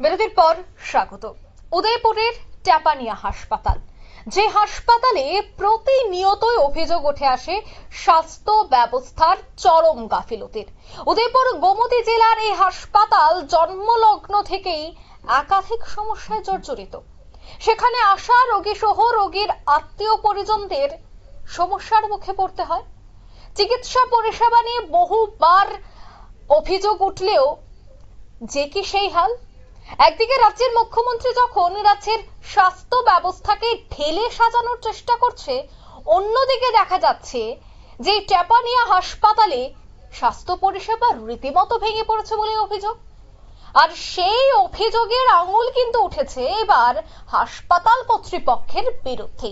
বিরতির পর স্বাগত। উদয়পুরের ট্যাপানিয়া হাসপাতাল। যে হাসপাতালে প্রতিনিয়তই অভিযোগ উঠে আসে, স্বাস্থ্য ব্যবস্থার চরম গাফিলতির। উদয়পুর গোমতী জেলার এই হাসপাতাল জন্মলগ্ন থেকেই একাধিক সমস্যায় জর্জরিত। সেখানে আসা রোগী সহ রোগীর আত্মীয় পরিজনদের সমস্যার মুখে পড়তে হয়। চিকিৎসা পরিষেবা নিয়ে বহুবার অভিযোগ উঠলেও যে কি সেই হাল? একদিকে রাজ্যের মুখ্যমন্ত্রী যখন রাজ্যের স্বাস্থ্য ব্যবস্থাকে ঢেলে সাজানোর চেষ্টা করছে, অন্যদিকে দেখা যাচ্ছে যে ট্যাপানিয়া হাসপাতালে স্বাস্থ্য পরিষেবা রীতিমতো ভেঙে পড়েছে বলে অভিযোগ। আর সেই অভিযোগের আঙুল কিন্তু উঠেছে এবার হাসপাতাল কর্তৃপক্ষের বিরুদ্ধে।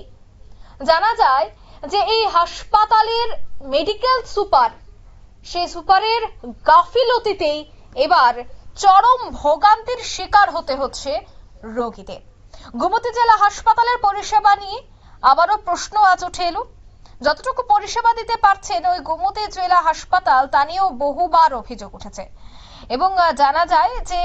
জানা যায় যে এই হাসপাতালের মেডিকেল সুপার, সেই সুপারের গাফিলতিতেই এবার চরম ভোগান্তির শিকার হতে হচ্ছে রোগীদের। গোমতী জেলা হাসপাতালের পরিষেবা নিয়ে আবারও প্রশ্ন আজ উঠে এলো। যতটুকু পরিষেবা দিতে পারছেন ওই গোমতী জেলা হাসপাতাল, তা নিয়েও বহুবার অভিযোগ উঠেছে। এবং জানা যায় যে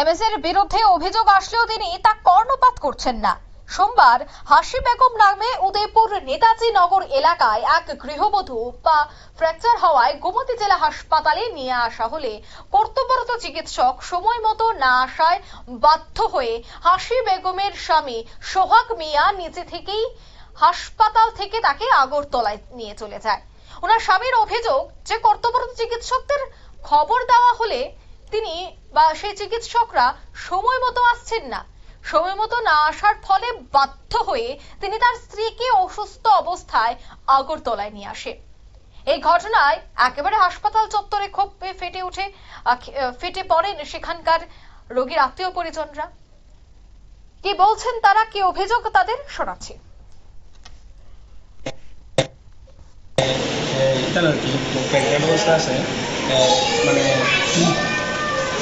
এমএস এর বিরুদ্ধে অভিযোগ আসলেও তিনি তা কর্ণপাত করছেন না। সোমবার হাসি বেগম নামে উদয়পুর নেতাজি নগর এলাকায় এক গৃহবধূ পা ফ্র্যাকচার হওয়ায় গোমতী জেলা হাসপাতালে নিয়ে আসা হলে কর্তব্যরত চিকিৎসক সময় মতো না আসায় বাধ্য হয়ে হাসি বেগমের স্বামী সোহাগ মিয়া নিজে থেকেই হাসপাতাল থেকে তাকে আগরতলায় নিয়ে চলে যায়। ওনার স্বামীর অভিযোগ যে কর্তব্যরত চিকিৎসকদের খবর দেওয়া হলে তিনি বা সেই চিকিৎসকরা সময় মতো আসছেন না। সময় মতো না আসার ফলে বাধ্য হয়ে তিনি তার স্ত্রীকে অসুস্থ অবস্থায় আগরতলায় নিয়ে আসে এই ঘটনায় একেবারে হাসপাতাল চত্বরে ক্ষোভ ফেটে উঠে ফেটে পড়েন সেখানকার রোগীর আত্মীয় পরিজনরা কি বলছেন তারা কি অভিযোগ তাদের শোনাচ্ছি মানে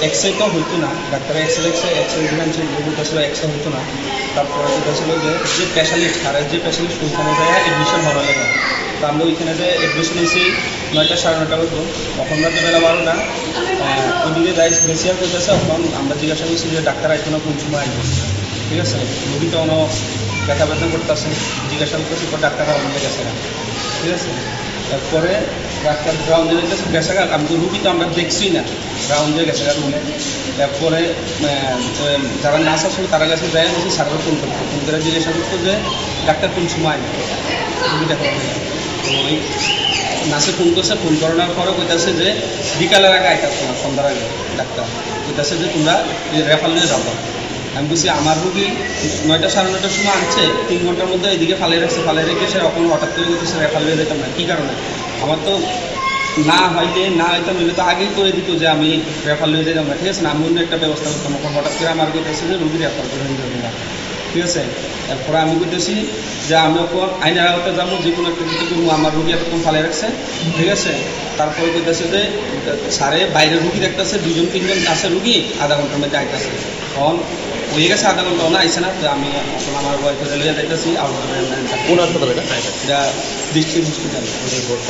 এক্সরে তো হইতো না ডাক্তার এক্সরে এক্সরে এক্সরে দিলাম যে রোগ আসলে এক্সরে হইতো না। তারপরে যেটা ছিল যে যে স্পেশালিস্ট হারের যে স্পেশালিস্ট ওইখানে যায় এডমিশন হওয়া লাগে তো আমরা ওইখানে যে এডমিশন নিয়েছি নয়টা সাড়ে নয়টা মতো তখন রাতে বেলা বারোটা। আহ, ওইদিকে যাই আর করতেছে তখন আমরা জিজ্ঞাসা করছি যে ডাক্তার আইতো না কোন সময় আসবে? ঠিক আছে? রোগী তো অন্য ব্যথা ব্যথা করতেছে জিজ্ঞাসা করতেছি ডাক্তার আমাদের গেছে না। ঠিক আছে? তারপরে ডাক্তার গ্রাউন্ডে গেছে গেছে আমি তো রুগী তো আমরা দেখছি না। গ্রাউন্ডে গেছে রুমে তারপরে যারা নার্স আসলে তারা কাছে যায় বলছে সার্ভার ফোন করতো। ফোন করে জিজ্ঞাসা করতো যে, ডাক্তার, কোন সময়? আসবে রুগী দেখা। তো ওই নার্সে ফোন করছে ফোন করানোর পরে কইতাছে যে, বিকালের আগে আইতাছে না, সন্ধ্যার আগে, ডাক্তার। কইতাছে যে, তোমরা রেফার নিয়ে যাব আমি বলছি, আমার রুগী নয়টা সাড়ে নয়টার সময় আনছে তিন ঘণ্টার মধ্যে এদিকে ফালে রাখছে ফালে রেখে সে এখন হঠাৎ করে সে রেফার নিয়ে যেতাম না। কী কারণে? আমার তো না হইলে না হইতাম হইলে তো আগেই করে দিত যে আমি রেফার যেতাম না ঠিক আছে না? আমি অন্য একটা ব্যবস্থা করতাম। এখন হঠাৎ করে আমার কইতেছে যে রুগী রেফার করে যাবে না। ঠিক আছে? এরপরে আমি কইতেছি যে, আমি এখন আইনের আওতায় যাব, যে কোনো একটা কিছু করব, আমার রুগী এতক্ষণ ফালে রাখছে। ঠিক আছে? তারপরে কইতেছে যে সারে বাইরে রুগী দেখতেছে দুজন, তিনজন আছে রুগী, আধা ঘণ্টার মধ্যে আইতেছে। তখন গেছে আধা ঘণ্টা না আইসে না তো আমি এখন আমার যাইতেছি আউট কোন হাসপাতাল এটা? এটা district hospital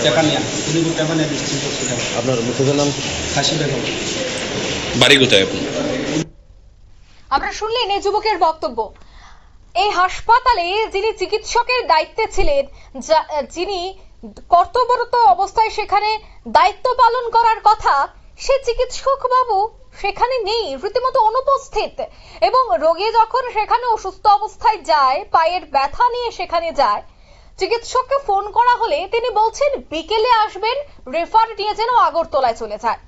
Tepania Udaipur Tepania district hospital আপনার মুখোশের নাম? হাসি বেগম। বাড়ি কোথায় আপনি আমরা শুনলেন এই যুবকের বক্তব্য। এই হাসপাতালে যিনি চিকিৎসকের দায়িত্বে ছিলেন যা- যিনি কর্তব্যরত অবস্থায় সেখানে দায়িত্ব পালন করার কথা সে চিকিৎসক বাবু সেখানে নেই, রীতিমতো অনুপস্থিত। এবং রোগী যখন সেখানে অসুস্থ অবস্থায় যায়, পায়ের ব্যথা নিয়ে সেখানে যায়, চিকিৎসককে ফোন করা হলে তিনি বলছেন, বিকেলে আসবেন, রেফার নিয়ে যেন আগরতলায় চলে যায়।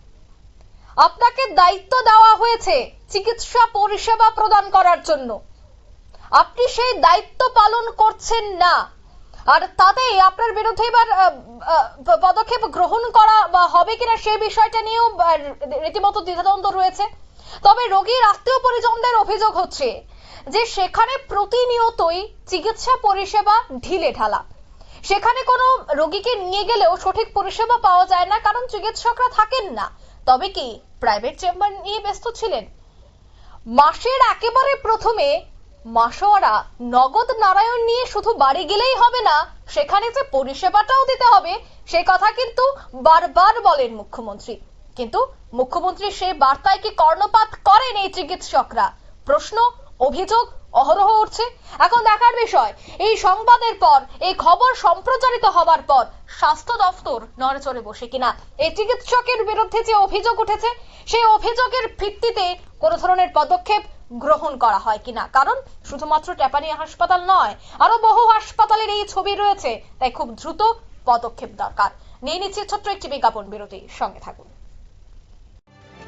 আপনাকে দায়িত্ব দেওয়া হয়েছে চিকিৎসা পরিষেবা প্রদান করার জন্য। আপনি সেই দায়িত্ব পালন করছেন না। আর তাতেই আপনার বিরুদ্ধে এবার পদক্ষেপ গ্রহণ করা বা হবে কিনা সেই বিষয়টা নিয়েও রীতিমতো দ্বিধাদ্বন্দ্ব রয়েছে। তবে রোগীর আত্মীয় পরিজনদের অভিযোগ হচ্ছে যে সেখানে প্রতিনিয়তই চিকিৎসা পরিষেবা ঢিলে ঢালা। সেখানে কোনো রোগীকে নিয়ে গেলেও সঠিক পরিষেবা পাওয়া যায় না, কারণ চিকিৎসকরা থাকেন না। তবে কি প্রাইভেট চেম্বার নিয়ে ব্যস্ত ছিলেন? মাসের একেবারে প্রথমে মাসোয়ারা নগদ নারায়ণ নিয়ে শুধু বাড়ি গেলেই হবে না, সেখানে যে পরিষেবাটাও দিতে হবে, সে কথা কিন্তু বারবার বলেন মুখ্যমন্ত্রী। কিন্তু মুখ্যমন্ত্রী সে বার্তায় কি কর্ণপাত করেন এই চিকিৎসকরা? প্রশ্ন, অভিযোগ, অহরহ উঠছে। এখন দেখার বিষয়, এই সংবাদের পর, এই খবর সম্প্রচারিত হবার পর, স্বাস্থ্য দফতর নড়ে চড়ে বসে কিনা? এই চিকিৎসকের বিরুদ্ধে যে অভিযোগ উঠেছে, সেই অভিযোগের ভিত্তিতে কোনো ধরনের পদক্ষেপ গ্রহণ করা হয় কিনা। কারণ শুধুমাত্র ট্যাপানিয়া হাসপাতাল নয়, আরও বহু হাসপাতালের এই ছবি রয়েছে। তাই খুব দ্রুত পদক্ষেপ দরকার। নিয়ে নিচ্ছে ছোট্ট একটি বিজ্ঞাপন বিরতি। সঙ্গে থাকুন।